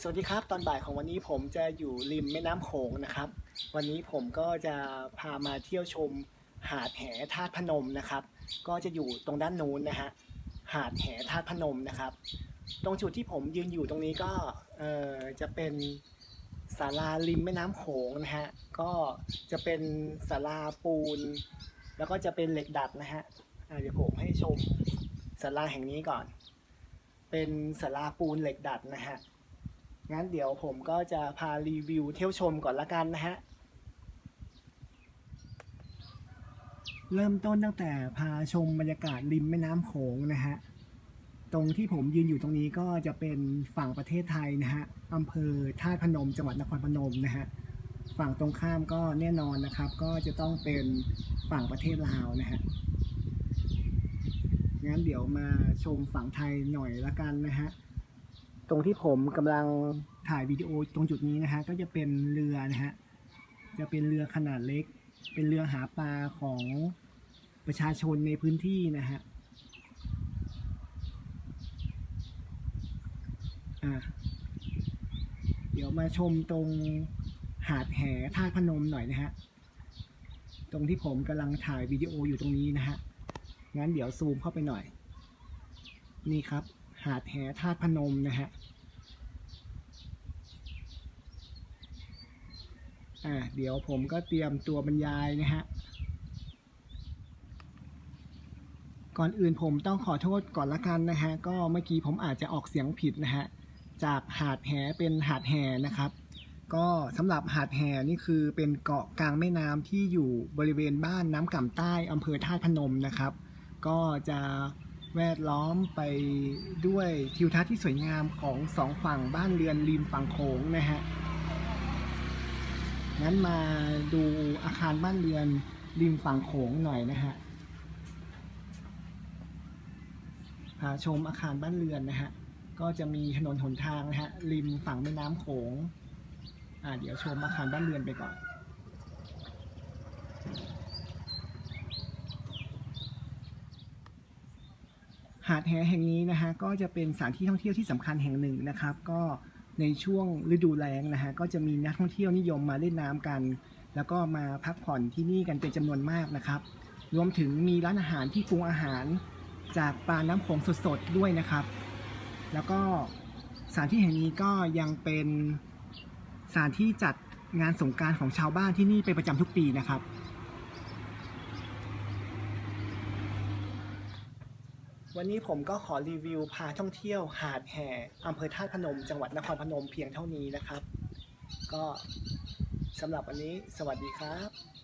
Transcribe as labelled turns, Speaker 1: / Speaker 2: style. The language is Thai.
Speaker 1: สวัสดีครับ ตอนบ่ายของวันนี้ผมจะอยู่ริมแม่น้ำโขงนะครับ วันนี้ผมก็จะพามาเที่ยวชมหาดแหธาตุพนมนะครับ ก็จะอยู่ตรงด้านนู้นนะฮะหาดแหธาตุพนมนะครับ ตรงจุดที่ผมยืนอยู่ตรงนี้ก็เอ่อจะเป็นศาลาริมแม่น้ำโขงนะฮะก็จะเป็นศาลาปูน แล้วก็จะเป็นเหล็กดัดนะฮะเดี๋ยวผมให้ชมศาลาแห่งนี้ก่อน เป็นศาลาปูนเหล็กดัดนะฮะ งั้นเดี๋ยวผมก็จะพารีวิวเที่ยวชมก่อนละกันนะฮะ เริ่มต้นตั้งแต่พาชมบรรยากาศริมแม่น้ำโขงนะฮะ ตรงที่ผมยืนอยู่ตรงนี้ก็จะเป็นฝั่งประเทศไทยนะฮะอำเภอท่าพนมจังหวัดนครพนมนะฮะ ฝั่งตรงข้ามก็แน่นอนนะครับ ก็จะต้องเป็นฝั่งประเทศลาวนะฮะ งั้นเดี๋ยวมาชมฝั่งไทยหน่อยละกันนะฮะ ตรงที่ผมกำลังถ่ายวิดีโอตรงจุดนี้นะฮะก็จะเป็นเรือนะฮะ จะเป็นเรือขนาดเล็ก เป็นเรือหาปลาของประชาชนในพื้นที่นะฮะอะเดี๋ยวมาชมตรงหาดแหท่าพนมหน่อยนะฮะ ตรงที่ผมกำลังถ่ายวิดีโออยู่ตรงนี้นะฮะ งั้นเดี๋ยวซูมเข้าไปหน่อย นี่ครับ หาดแหธาตุพนมนะฮะอ่าเดี๋ยวผมก็เตรียมตัวบรรยายนะฮะ ก่อนอื่นผมต้องขอโทษก่อนละกันนะฮะ ก็เมื่อกี้ผมอาจจะออกเสียงผิดนะฮะ จากหาดแหเป็นหาดแหนะครับก็สำหรับหาดแหนี่คือเป็นเกาะกลางแม่น้ำที่อยู่บริเวณบ้านน้ำก่ำใต้อำเภอท่าพนมนะครับ ก็จะแวดล้อมไปด้วยทิวทัศน์ที่สวยงามของสองฝั่งบ้านเรือนริมฝั่งโขงนะฮะงั้นมาดูอาคารบ้านเรือนริมฝั่งโขงหน่อยนะฮะพาชมอาคารบ้านเรือนนะฮะ ก็จะมีถนนหนทางนะฮะริมฝั่งแม่น้ำโขง อ่าเดี๋ยวชมอาคารบ้านเรือนไปก่อน หาดแหแห่งนี้นะฮะก็จะเป็นสถานที่ท่องเที่ยวที่สำคัญแห่งหนึ่งนะครับ ก็ในช่วงฤดูแล้งนะฮะก็จะมีนักท่องเที่ยวนิยมมาเล่นน้ำกัน แล้วก็มาพักผ่อนที่นี่กันเป็นจำนวนมากนะครับ รวมถึงมีร้านอาหารที่ปรุงอาหารจากปลาน้ำโขงสดๆด้วยนะครับ แล้วก็สถานที่แห่งนี้ก็ยังเป็นสถานที่จัดงานสงการของชาวบ้านที่นี่เป็นประจำทุกปีนะครับ วันนี้ผมก็ขอรีวิวพาท่องเที่ยวหาดแห่อำเภอท่าพนม จังหวัดนครพนมเพียงเท่านี้นะครับ ก็สำหรับวันนี้สวัสดีครับ